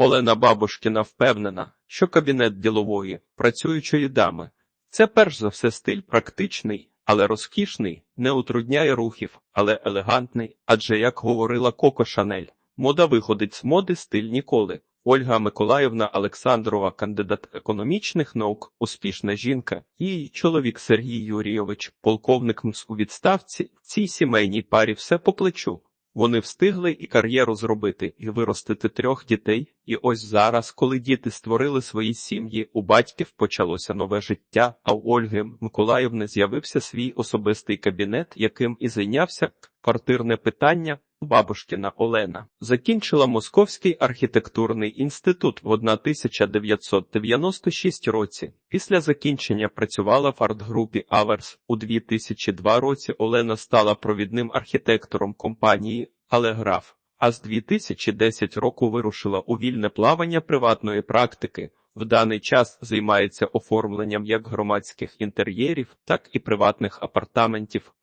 Олена Бабушкіна впевнена, що кабінет ділової, працюючої дами це перш за все стиль практичний, але розкішний, не утрудняє рухів, але елегантний. Адже, як говорила Коко Шанель, мода виходить з моди стиль ніколи. Ольга Миколаївна Олександрова, кандидат економічних наук, успішна жінка, її чоловік Сергій Юрійович, полковник МС у відставці, в цій сімейній парі все по плечу. Вони встигли і кар'єру зробити, і виростити трьох дітей. І ось зараз, коли діти створили свої сім'ї, у батьків почалося нове життя, а у Ольги Миколаївни з'явився свій особистий кабінет, яким і зайнявся квартирне питання. Бабушкіна Олена закінчила Московський архітектурний інститут в 1996 році. Після закінчення працювала в арт-групі Аверс. У 2002 році Олена стала провідним архітектором компанії Алеграф, а з 2010 року вирушила у вільне плавання приватної практики. В даний час займається оформленням як громадських інтер'єрів, так і приватних апартаментів.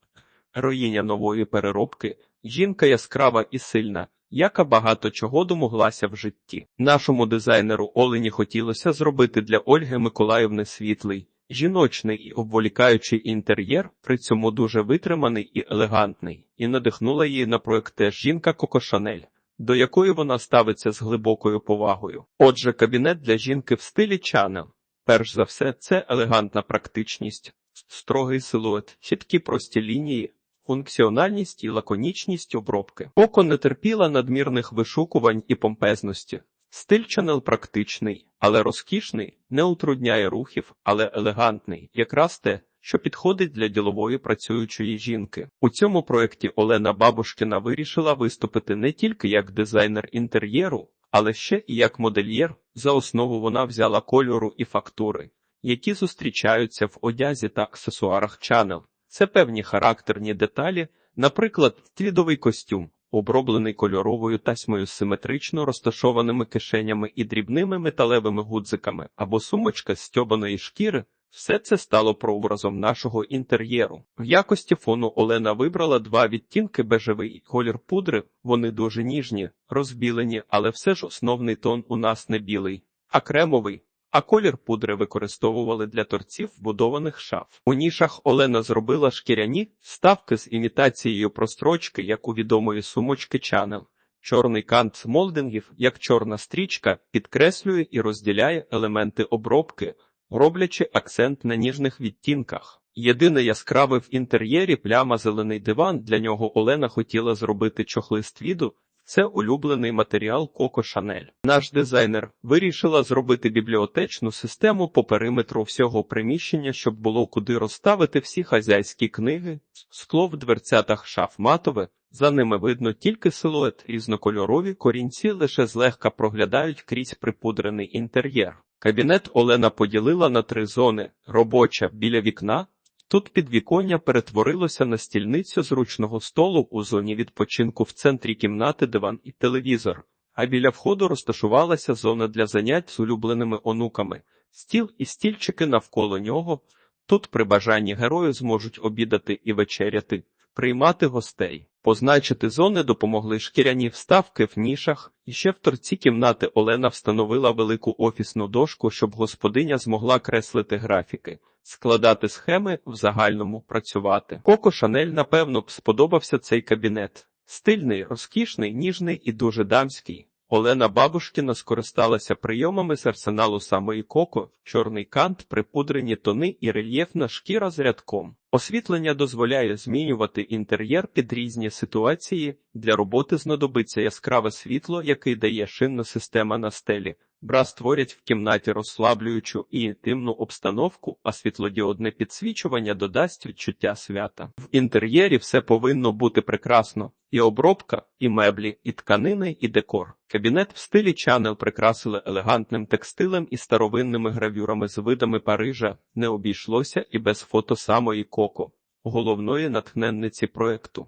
Героїня нової переробки, жінка яскрава і сильна, яка багато чого домоглася в житті. Нашому дизайнеру Олені хотілося зробити для Ольги Миколаївни світлий, жіночний і обволікаючий інтер'єр, при цьому дуже витриманий і елегантний, і надихнула її на проект теж жінка Коко Шанель, до якої вона ставиться з глибокою повагою. Отже, кабінет для жінки в стилі Чанел. Перш за все, це елегантна практичність, строгий силует, чіткі прості лінії, функціональність і лаконічність обробки. Око не терпіла надмірних вишукувань і помпезності. Стиль Чанел практичний, але розкішний, не утрудняє рухів, але елегантний, якраз те, що підходить для ділової працюючої жінки. У цьому проєкті Олена Бабушкіна вирішила виступити не тільки як дизайнер інтер'єру, але ще і як модельєр. За основу вона взяла кольору і фактури, які зустрічаються в одязі та аксесуарах Чанел. Це певні характерні деталі, наприклад, твідовий костюм, оброблений кольоровою тасьмою з симетрично розташованими кишенями і дрібними металевими гудзиками, або сумочка з стьобаної шкіри. Все це стало прообразом нашого інтер'єру. В якості фону Олена вибрала два відтінки бежевий колір пудри. Вони дуже ніжні, розбілені, але все ж основний тон у нас не білий, а кремовий. А колір пудри використовували для торців вбудованих шаф. У нішах Олена зробила шкіряні ставки з імітацією прострочки, як у відомої сумочки Чанел. Чорний кант молдингів, як чорна стрічка, підкреслює і розділяє елементи обробки, роблячи акцент на ніжних відтінках. Єдине яскраве в інтер'єрі пляма зелений диван. Для нього Олена хотіла зробити чохлист віду. Це улюблений матеріал Коко Шанель. Наш дизайнер вирішила зробити бібліотечну систему по периметру всього приміщення, щоб було куди розставити всі хазяйські книги, скло в дверцятах шаф матове. За ними видно тільки силует, різнокольорові корінці лише злегка проглядають крізь припудрений інтер'єр. Кабінет Олена поділила на три зони: робоча біля вікна. Тут підвіконня перетворилося на стільницю зручного столу у зоні відпочинку в центрі кімнати диван і телевізор, а біля входу розташувалася зона для занять з улюбленими онуками, стіл і стільчики навколо нього. Тут при бажанні герої зможуть обідати і вечеряти, приймати гостей. Позначити зони допомогли шкіряні вставки в нішах, і ще в торці кімнати Олена встановила велику офісну дошку, щоб господиня змогла креслити графіки, складати схеми, в загальному працювати. Коко Шанель, напевно, б сподобався цей кабінет. Стильний, розкішний, ніжний і дуже дамський. Олена Бабушкіна скористалася прийомами з арсеналу самої коко, чорний кант, припудрені тони і рельєфна шкіра з рядком. Освітлення дозволяє змінювати інтер'єр під різні ситуації. Для роботи знадобиться яскраве світло, яке дає шинна система на стелі. Бра створять в кімнаті розслаблюючу і інтимну обстановку, а світлодіодне підсвічування додасть відчуття свята. В інтер'єрі все повинно бути прекрасно: і обробка, і меблі, і тканини, і декор. Кабінет в стилі Чанел прикрасили елегантним текстилем і старовинними гравюрами з видами Парижа. Не обійшлося і без фото самої коко, головної натхненниці проекту.